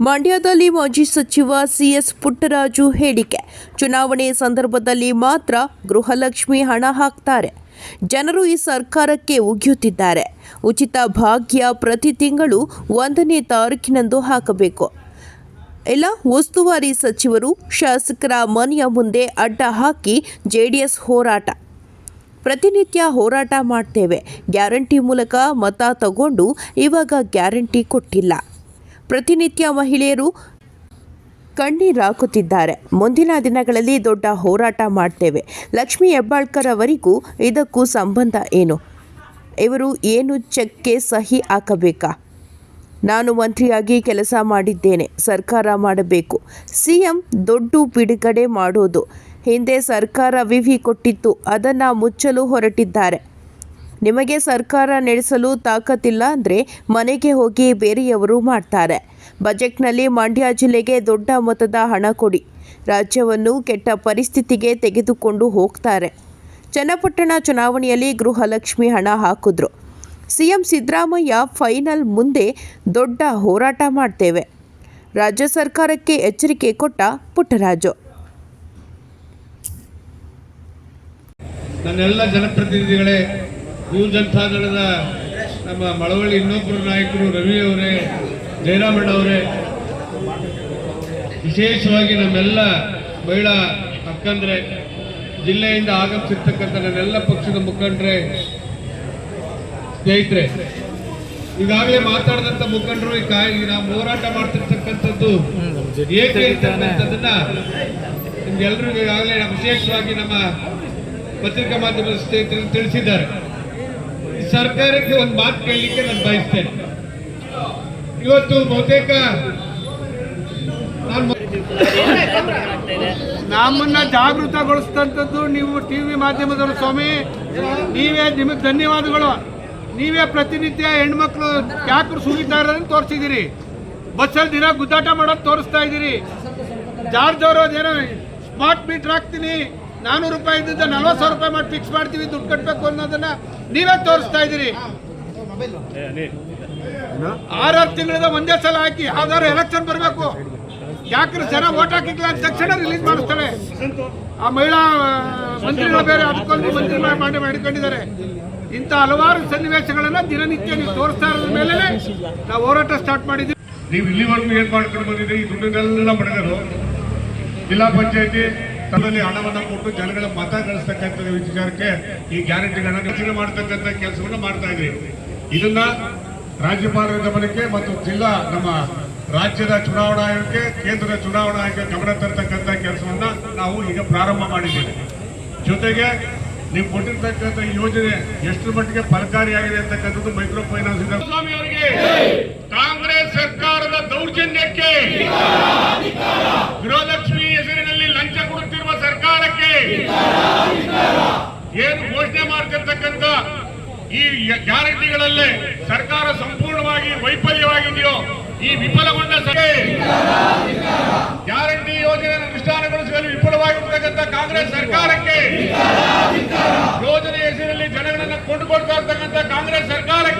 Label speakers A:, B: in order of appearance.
A: ಮಂಡ್ಯದಲ್ಲಿ ಮಾಜಿ ಸಚಿವ ಸಿಎಸ್ ಪುಟ್ಟರಾಜು ಹೇಳಿಕೆ. ಚುನಾವಣೆ ಸಂದರ್ಭದಲ್ಲಿ ಮಾತ್ರ ಗೃಹಲಕ್ಷ್ಮಿ ಹಣ ಹಾಕ್ತಾರೆ. ಜನರು ಈ ಸರ್ಕಾರಕ್ಕೆ ಉಗಿಯುತ್ತಿದ್ದಾರೆ. ಉಚಿತ ಭಾಗ್ಯ ಪ್ರತಿ ತಿಂಗಳು ಒಂದನೇ ತಾರೀಕಿನಂದು ಹಾಕಬೇಕು. ಎಲ್ಲ ಉಸ್ತುವಾರಿ ಸಚಿವರು, ಶಾಸಕರ ಮನೆಯ ಮುಂದೆ ಅಡ್ಡ ಹಾಕಿ ಜೆಡಿಎಸ್ ಹೋರಾಟ. ಪ್ರತಿನಿತ್ಯ ಹೋರಾಟ ಮಾಡ್ತೇವೆ. ಗ್ಯಾರಂಟಿ ಮೂಲಕ ಮತ ತಗೊಂಡು ಇವಾಗ ಗ್ಯಾರಂಟಿ ಕೊಟ್ಟಿಲ್ಲ. ಪ್ರತಿನಿತ್ಯ ಮಹಿಳೆಯರು ಕಣ್ಣೀರಾಕುತ್ತಿದ್ದಾರೆ ಮುಂದಿನ ದಿನಗಳಲ್ಲಿ ದೊಡ್ಡ ಹೋರಾಟ ಮಾಡ್ತೇವೆ. ಲಕ್ಷ್ಮಿ ಹೆಬ್ಬಾಳ್ಕರ್ ಅವರಿಗೂ ಇದಕ್ಕೂ ಸಂಬಂಧ ಏನು? ಇವರು ಏನು ಚೆಕ್ಗೆ ಸಹಿ ಹಾಕಬೇಕಾ? ನಾನು ಮಂತ್ರಿಯಾಗಿ ಕೆಲಸ ಮಾಡಿದ್ದೇನೆ. ಸರ್ಕಾರ ಮಾಡಬೇಕು. ಸಿಎಂ ದೊಡ್ಡು ಬಿಡುಗಡೆ ಮಾಡೋದು. ಹಿಂದೆ ಸರ್ಕಾರ ವಿವಿ ಕೊಟ್ಟಿತ್ತು. ಅದನ್ನು ಮುಚ್ಚಲು ಹೊರಟಿದ್ದಾರೆ. ನಿಮಗೆ ಸರ್ಕಾರ ನಡೆಸಲು ತಾಕತ್ತಿಲ್ಲ ಅಂದರೆ ಮನೆಗೆ ಹೋಗಿ ಬೇರೆಯವರು ಮಾಡ್ತಾರೆ. ಬಜೆಟ್ನಲ್ಲಿ ಮಂಡ್ಯ ಜಿಲ್ಲೆಗೆ ದೊಡ್ಡ ಮೊತ್ತದ ಹಣ ಕೊಡಿ. ರಾಜ್ಯವನ್ನು ಕೆಟ್ಟ ಪರಿಸ್ಥಿತಿಗೆ ತೆಗೆದುಕೊಂಡು ಹೋಗ್ತಾರೆ. ಚನ್ನಪಟ್ಟಣ ಚುನಾವಣೆಯಲ್ಲಿ ಗೃಹಲಕ್ಷ್ಮಿ ಹಣ ಹಾಕಿದ್ರು. ಸಿಎಂ ಸಿದ್ದರಾಮಯ್ಯ ಫೈನಲ್ ಮುಂದೆ ದೊಡ್ಡ ಹೋರಾಟ ಮಾಡ್ತೇವೆ. ರಾಜ್ಯ ಸರ್ಕಾರಕ್ಕೆ ಎಚ್ಚರಿಕೆ ಕೊಟ್ಟ ಪುಟ್ಟರಾಜು.
B: ನನ್ನೆಲ್ಲ ಜನಪ್ರತಿನಿಧಿಗಳೇ ಯುವ ಜನತಾದಳದ ನಮ್ಮ ಮಳವಳ್ಳಿ ಇನ್ನೊಬ್ಬರು ನಾಯಕರು ರವಿ ಅವರೇ, ಜಯರಾಮಣ್ಣ ಅವರೇ. ವಿಶೇಷವಾಗಿ ನಮ್ಮೆಲ್ಲ ಮಹಿಳಾ ಅಕ್ಕಂದ್ರೆ ಜಿಲ್ಲೆಯಿಂದ ಆಗಮಿಸಿರ್ತಕ್ಕಂಥ ನನ್ನೆಲ್ಲ ಪಕ್ಷದ ಮುಖಂಡ್ರೆ, ಸ್ನೇಹಿತರೆ. ಈಗಾಗಲೇ ಮಾತಾಡಿದಂಥ ಮುಖಂಡರು ಈ ಕಾಯಿ ನಾವು ಹೋರಾಟ ಮಾಡ್ತಿರ್ತಕ್ಕಂಥದ್ದು ಏಕೆ ಇರ್ತಕ್ಕಂಥದ್ದನ್ನ ನಿಮ್ಗೆಲ್ರಿಗೂ ಈಗಾಗಲೇ ವಿಶೇಷವಾಗಿ ನಮ್ಮ ಪತ್ರಿಕಾ ಮಾಧ್ಯಮದ ಸ್ನೇಹಿತರು ತಿಳಿಸಿದ್ದಾರೆ. ಸರ್ಕಾರಕ್ಕೆ ಒಂದು ಮಾತು ಕೇಳಲಿಕ್ಕೆ ನಾನು ಬಯಸ್ತೇನೆ. ಇವತ್ತು ಬಹುತೇಕ ನಾನು
C: ನಮ್ಮನ್ನ ಜಾಗೃತಗೊಳಿಸಿದಂಥದ್ದು ನೀವು ಟಿವಿ ಮಾಧ್ಯಮದವರು ಸ್ವಾಮಿ. ನೀವೇ ನಿಮಗೆ ಧನ್ಯವಾದಗಳು. ನೀವೇ ಪ್ರತಿನಿತ್ಯ ಹೆಣ್ಮಕ್ಳು ಯಾಕರು ಸುಗಿತಾ ಇರೋದನ್ನು ತೋರಿಸಿದ್ದೀರಿ. ಬಸ್ಸಲ್ಲಿ ದಿನ ಗುದ್ದಾಟ ಮಾಡೋದು ತೋರಿಸ್ತಾ ಇದ್ದೀರಿ. ಜಾರ್ಜ್ ಅವರು ಅದೇನೋ ಸ್ಮಾರ್ಟ್ ಮೀಟರ್ ಹಾಕ್ತೀನಿ. ನಾನ್ನೂರು ರೂಪಾಯಿ ಇದ್ದಿದ್ದ ನಲ್ವತ್ತು ಸಾವಿರ ರೂಪಾಯಿ ಮಾಡಿ ಫಿಕ್ಸ್ ಮಾಡ್ತೀವಿ ದುಡ್ಡು ಕಟ್ಟಬೇಕು ಅನ್ನೋದನ್ನ ನೀವೇ ತೋರಿಸ್ತಾ ಇದ್ದೀರಿ. ಆರಾರು ತಿಂಗಳಿಂದ ಒಂದೇ ಸಲ ಹಾಕಿ ಯಾವ್ದಾದ್ರು ಎಲೆಕ್ಷನ್ ಬರಬೇಕು. ಯಾಕ್ರೆ ಜನ ಓಟ್ ಹಾಕಿಲ್ಲ ಅಂತ ತಕ್ಷಣ ರಿಲೀಸ್ ಮಾಡಿಸ್ತಾರೆ. ಆ ಮಹಿಳಾ ಮಂತ್ರಿಗಳು ಬೇರೆ ಅದಕ್ಕೊಂದು ಮಂತ್ರಿ ಮಾಡಿ ಮಾಡಿಕೊಂಡಿದ್ದಾರೆ. ಇಂಥ ಹಲವಾರು ಸನ್ನಿವೇಶಗಳನ್ನ ದಿನನಿತ್ಯ ನೀವು ತೋರಿಸ್ತಾ ಇರೋದ್ರ ಮೇಲೆ ನಾವು ಹೋರಾಟ ಸ್ಟಾರ್ಟ್ ಮಾಡಿದ್ದೀವಿ.
B: ನೀವು ಇಲ್ಲಿವರೆಗೂ ಏನ್ ಮಾಡ್ಕೊಂಡು ಬಂದಿದ್ದೀರಿ? ಈ ದುಡ್ಡನ್ನೆಲ್ಲ ಪಡೆದರು ಜಿಲ್ಲಾ ಪಂಚಾಯತಿ ತಮ್ಮಲ್ಲಿ ಹಣವನ್ನು ಕೊಟ್ಟು ಜನಗಳ ಮತ ಗಳಿಸ್ತಕ್ಕಂಥ ವಿಚಾರಕ್ಕೆ ಈ ಗ್ಯಾರಂಟಿಗಳನ್ನು ರಚನೆ ಮಾಡ್ತಕ್ಕಂಥ ಕೆಲಸವನ್ನು ಮಾಡ್ತಾ ಇದ್ರಿ ಇದನ್ನ ರಾಜ್ಯಪಾಲರ ಗಮನಕ್ಕೆ ಮತ್ತು ಜಿಲ್ಲಾ ನಮ್ಮ ರಾಜ್ಯದ ಚುನಾವಣಾ ಆಯೋಗಕ್ಕೆ, ಕೇಂದ್ರದ ಚುನಾವಣಾ ಆಯೋಗಕ್ಕೆ ಗಮನ ತರ್ತಕ್ಕಂಥ ಕೆಲಸವನ್ನ ನಾವು ಈಗ ಪ್ರಾರಂಭ ಮಾಡಿದ್ದೇವೆ. ಜೊತೆಗೆ ನೀವು ಕೊಟ್ಟಿರ್ತಕ್ಕಂಥ ಯೋಜನೆ ಎಷ್ಟು ಮಟ್ಟಿಗೆ ಫಲಕಾರಿಯಾಗಿದೆ ಅಂತಕ್ಕಂಥದ್ದು ಮೈಕ್ರೋ ಫೈನಾನ್ಸ್ ಸ್ವಾಮಿ ಅವರಿಗೆ ಕಾಂಗ್ರೆಸ್ ಸರ್ಕಾರದ ದೌರ್ಜನ್ಯಕ್ಕೆ ಗೃಹಲಕ್ಷ್ಮಿ ಹೆಸರಿನಲ್ಲಿ ಲಂಚ ಕೊಡುತ್ತಿರುವ ಸರ್ಕಾರಕ್ಕೆ ಏನು ಘೋಷಣೆ ಮಾಡ್ತಿರ್ತಕ್ಕಂಥ ಈ ಗ್ಯಾರಂಟಿಗಳಲ್ಲೇ ಸರ್ಕಾರ ಸಂಪೂರ್ಣವಾಗಿ ವೈಫಲ್ಯವಾಗಿದೆಯೋ ಈ ವಿಫಲಗೊಂಡ ಗ್ಯಾರಂಟಿ ಯೋಜನೆ ಅನುಷ್ಠಾನಗೊಳಿಸುವಲ್ಲಿ ವಿಫಲವಾಗಿರ್ತಕ್ಕಂಥ ಕಾಂಗ್ರೆಸ್ ಸರ್ಕಾರಕ್ಕೆ ಯೋಜನೆ ಹೆಸರಿನಲ್ಲಿ ಜನಗಳನ್ನು ಕೊಂಡುಕೊಳ್ತಾ ಇರ್ತಕ್ಕಂಥ ಕಾಂಗ್ರೆಸ್ ಸರ್ಕಾರಕ್ಕೆ